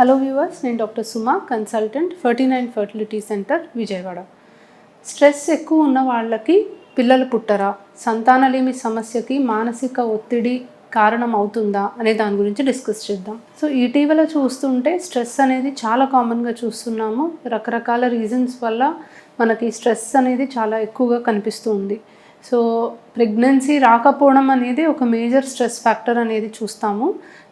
Hello viewers నేను doctor Suma consultant Ferty nine fertility centre Vijayawada. Stress ఎక్కువ ఉన్న వాళ్ళకి పిల్లలు పుట్టరా? సంతానలేమి సమస్యకి మానసిక ఒత్తిడి కారణం అవుతుందా? అనే దాని గురించి డిస్కస్ చేద్దాం. సో ఇటీవల చూస్తుంటే స్ట్రెస్ అనేది చాలా కామన్గా చూస్తున్నాము. రకరకాల రీజన్స్ వల్ల మనకి స్ట్రెస్ అనేది చాలా ఎక్కువగా కనిపిస్తుంది సో ప్రెగ్నెన్సీ రాకపోవడం అనేది ఒక మేజర్ స్ట్రెస్ ఫ్యాక్టర్ అనేది చూస్తాము.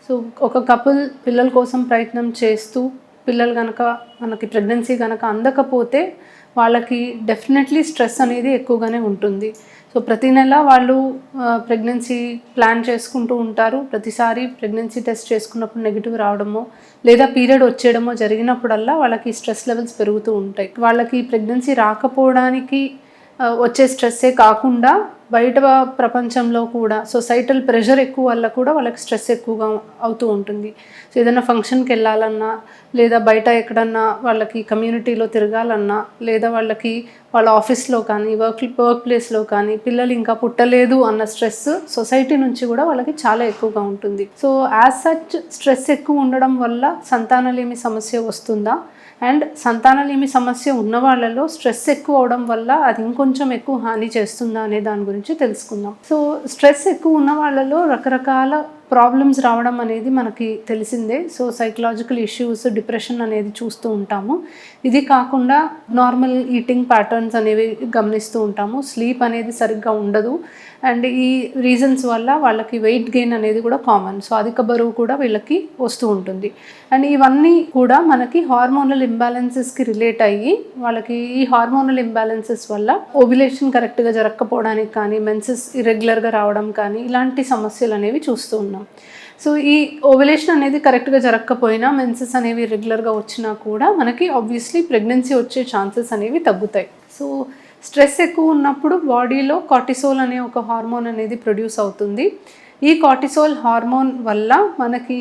సో ఒక కపుల్ పిల్లల కోసం ప్రయత్నం చేస్తూ పిల్లలు కనుక మనకి ప్రెగ్నెన్సీ కనుక అందకపోతే వాళ్ళకి డెఫినెట్లీ స్ట్రెస్ అనేది ఎక్కువగానే ఉంటుంది. సో ప్రతి నెల వాళ్ళు ప్రెగ్నెన్సీ ప్లాన్ చేసుకుంటూ ఉంటారు. ప్రతిసారి ప్రెగ్నెన్సీ టెస్ట్ చేసుకున్నప్పుడు నెగిటివ్ రావడమో లేదా పీరియడ్ వచ్చేయడమో జరిగినప్పుడల్లా వాళ్ళకి స్ట్రెస్ లెవెల్స్ పెరుగుతూ ఉంటాయి. వాళ్ళకి ప్రెగ్నెన్సీ రాకపోవడానికి వచ్చే స్ట్రెస్సే కాకుండా బయట ప్రపంచంలో కూడా సొసైటల్ ప్రెషర్ ఎక్కువ వల్ల కూడా వాళ్ళకి స్ట్రెస్ ఎక్కువగా అవుతూ ఉంటుంది. సో ఏదైనా ఫంక్షన్కి వెళ్ళాలన్నా లేదా బయట ఎక్కడన్నా వాళ్ళకి కమ్యూనిటీలో తిరగాలన్నా లేదా వాళ్ళకి వాళ్ళ ఆఫీస్లో కానీ వర్క్ వర్క్ ప్లేస్లో కానీ పిల్లలు ఇంకా పుట్టలేదు అన్న స్ట్రెస్ సొసైటీ నుంచి కూడా వాళ్ళకి చాలా ఎక్కువగా ఉంటుంది. సో యాజ్ సచ్ స్ట్రెస్ ఎక్కువ ఉండడం వల్ల సంతానలేమి సమస్య వస్తుందా? అండ్ సంతానలేమి సమస్య ఉన్న వాళ్ళలో స్ట్రెస్ ఎక్కువ అవడం వల్ల అది ఇంకొంచెం ఎక్కువ హాని చేస్తుందా అనే దాని గురించి తెలుసుకుందాం. సో స్ట్రెస్ ఎక్కువ ఉన్న వాళ్ళలో రకరకాల ప్రాబ్లమ్స్ రావడం అనేది మనకి తెలిసిందే. సో సైకలాజికల్ ఇష్యూస్ డిప్రెషన్ అనేది చూస్తూ ఉంటాము. ఇది కాకుండా నార్మల్ ఈటింగ్ ప్యాటర్న్స్ అనేవి గమనిస్తూ ఉంటాము. స్లీప్ అనేది సరిగ్గా ఉండదు. అండ్ ఈ రీజన్స్ వల్ల వాళ్ళకి వెయిట్ గెయిన్ అనేది కూడా కామన్ సో అధిక బరువు కూడా వీళ్ళకి వస్తూ ఉంటుంది. అండ్ ఇవన్నీ కూడా మనకి హార్మోనల్ ఇంబ్యాలెన్సెస్కి రిలేట్ అయ్యి వాళ్ళకి ఈ హార్మోనల్ ఇంబ్యాలెన్సెస్ వల్ల ఓవిలేషన్ కరెక్ట్గా జరగకపోవడానికి కానీ మెన్సెస్ ఇరెగ్యులర్గా రావడం కానీ ఇలాంటి సమస్యలు అనేవి చూస్తూ ఉన్నాం. సో ఈ ఓవిలేషన్ అనేది కరెక్ట్గా జరగకపోయినా మెన్సెస్ అనేవి రెగ్యులర్గా వచ్చినా కూడా మనకి ఆబ్వియస్లీ ప్రెగ్నెన్సీ వచ్చే ఛాన్సెస్ అనేవి తగ్గుతాయి. సో స్ట్రెస్ ఎక్కువ ఉన్నప్పుడు బాడీలో కార్టిసోల్ అనే ఒక హార్మోన్ అనేది ప్రొడ్యూస్ అవుతుంది. ఈ కార్టిసోల్ హార్మోన్ వల్ల మనకి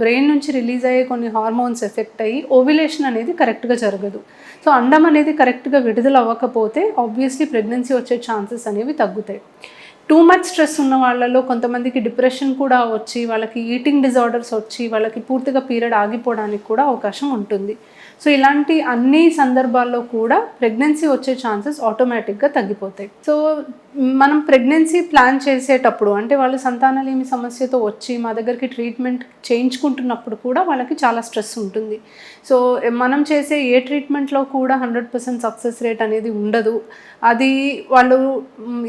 బ్రెయిన్ నుంచి రిలీజ్ అయ్యే కొన్ని హార్మోన్స్ ఎఫెక్ట్ అయ్యి ఓవిలేషన్ అనేది కరెక్ట్గా జరగదు. సో అండం అనేది కరెక్ట్గా విడుదల అవ్వకపోతే ఆబ్వియస్లీ ప్రెగ్నెన్సీ వచ్చే ఛాన్సెస్ అనేవి తగ్గుతాయి. టూ మచ్ స్ట్రెస్ ఉన్న వాళ్ళలో కొంతమందికి డిప్రెషన్ కూడా వచ్చి వాళ్ళకి ఈటింగ్ డిజార్డర్స్ వచ్చి వాళ్ళకి పూర్తిగా పీరియడ్ ఆగిపోవడానికి కూడా అవకాశం ఉంటుంది. సో ఇలాంటి అన్ని సందర్భాల్లో కూడా ప్రెగ్నెన్సీ వచ్చే ఛాన్సెస్ ఆటోమేటిక్గా తగ్గిపోతాయి. సో మనం ప్రెగ్నెన్సీ ప్లాన్ చేసేటప్పుడు అంటే వాళ్ళు సంతానలేమి సమస్యతో వచ్చి మా దగ్గరికి ట్రీట్మెంట్ చేయించుకుంటున్నప్పుడు కూడా వాళ్ళకి చాలా స్ట్రెస్ ఉంటుంది. సో మనం చేసే ఏ ట్రీట్మెంట్లో కూడా హండ్రెడ్ పర్సెంట్ సక్సెస్ రేట్ అనేది ఉండదు. అది వాళ్ళు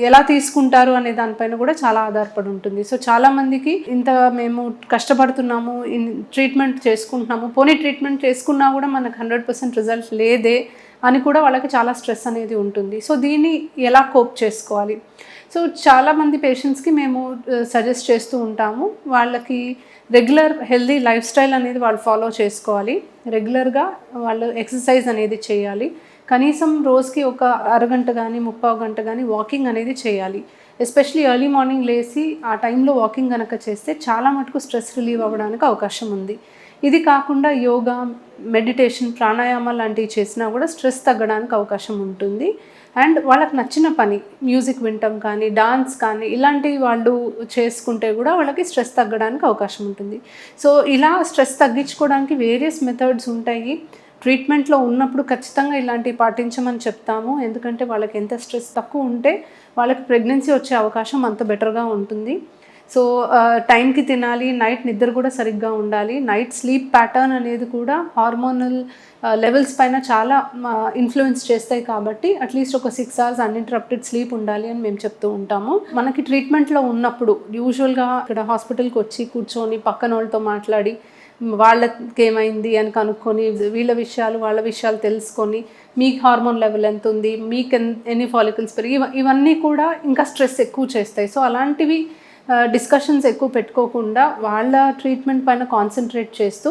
ఎలా తీసుకుంటారు అనే దానిపైన కూడా చాలా ఆధారపడి ఉంటుంది. సో చాలామందికి ఇంత మేము కష్టపడుతున్నాము ట్రీట్మెంట్ చేసుకుంటున్నాము పోనీ ట్రీట్మెంట్ చేసుకున్నా కూడా మనకు హండ్రెడ్ పర్సెంట్ రిజల్ట్ లేదే అని కూడా వాళ్ళకి చాలా స్ట్రెస్ అనేది ఉంటుంది. సో దీన్ని ఎలా కోప్ చేసుకోవాలి? సో చాలామంది పేషెంట్స్కి మేము సజెస్ట్ చేస్తూ ఉంటాము. వాళ్ళకి రెగ్యులర్ హెల్దీ లైఫ్ స్టైల్ అనేది వాళ్ళు ఫాలో చేసుకోవాలి. రెగ్యులర్గా వాళ్ళు ఎక్సర్సైజ్ అనేది చేయాలి. కనీసం రోజుకి ఒక అరగంట కానీ ముప్పావు గంట కానీ వాకింగ్ అనేది చేయాలి. ఎస్పెషలీ ఎర్లీ మార్నింగ్ లేచి ఆ టైంలో వాకింగ్ కనుక చేస్తే చాలా మటుకు స్ట్రెస్ రిలీవ్ అవ్వడానికి అవకాశం ఉంది. ఇది కాకుండా యోగా మెడిటేషన్ ప్రాణాయామ లాంటివి చేసినా కూడా స్ట్రెస్ తగ్గడానికి అవకాశం ఉంటుంది. అండ్ వాళ్ళకి నచ్చిన పని మ్యూజిక్ వినటం కానీ డాన్స్ కానీ ఇలాంటివి వాళ్ళు చేసుకుంటే కూడా వాళ్ళకి స్ట్రెస్ తగ్గడానికి అవకాశం ఉంటుంది. సో ఇలా స్ట్రెస్ తగ్గించుకోవడానికి వేరియస్ మెథడ్స్ ఉంటాయి. ట్రీట్మెంట్లో ఉన్నప్పుడు ఖచ్చితంగా ఇలాంటివి పాటించమని చెప్తాము. ఎందుకంటే వాళ్ళకి ఎంత స్ట్రెస్ తక్కువ ఉంటే వాళ్ళకి ప్రెగ్నెన్సీ వచ్చే అవకాశం అంత బెటర్గా ఉంటుంది. సో టైంకి తినాలి నైట్ నిద్ర కూడా సరిగ్గా ఉండాలి. నైట్ స్లీప్ ప్యాటర్న్ అనేది కూడా హార్మోనల్ లెవెల్స్ పైన చాలా ఇన్ఫ్లుయెన్స్ చేస్తాయి కాబట్టి అట్లీస్ట్ ఒక సిక్స్ అవర్స్ అన్ఇంటరప్టెడ్ స్లీప్ ఉండాలి అని మేము చెప్తూ ఉంటాము. మనకి ట్రీట్మెంట్లో ఉన్నప్పుడు యూజువల్గా ఇక్కడ హాస్పిటల్కి వచ్చి కూర్చొని పక్కన వాళ్ళతో మాట్లాడి వాళ్ళకి ఏమైంది అని కనుక్కొని వీళ్ళ విషయాలు వాళ్ళ విషయాలు తెలుసుకొని మీకు హార్మోన్ లెవెల్ ఎంత ఉంది మీకు ఎన్- ఎన్ని ఫాలికల్స్ పెరిగి ఇవన్నీ కూడా ఇంకా స్ట్రెస్ ఎక్కువ చేస్తాయి. సో అలాంటివి డిస్కషన్స్ ఎక్కువ పెట్టుకోకుండా వాళ్ళ ట్రీట్మెంట్ పైన కాన్సన్ట్రేట్ చేస్తూ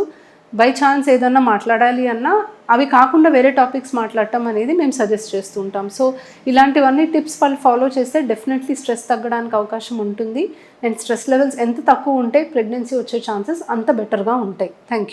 బై ఛాన్స్ ఏదన్నా మాట్లాడాలి అన్నా అవి కాకుండా వేరే టాపిక్స్ మాట్లాడటం అనేది మేము సజెస్ట్ చేస్తూ ఉంటాం సో ఇలాంటివన్నీ టిప్స్ వాళ్ళు ఫాలో చేస్తే డెఫినెట్లీ స్ట్రెస్ తగ్గడానికి అవకాశం ఉంటుంది. అండ్ స్ట్రెస్ లెవెల్స్ ఎంత తక్కువ ఉంటే ప్రెగ్నెన్సీ వచ్చే ఛాన్సెస్ అంత బెటర్గా ఉంటాయి. Thank you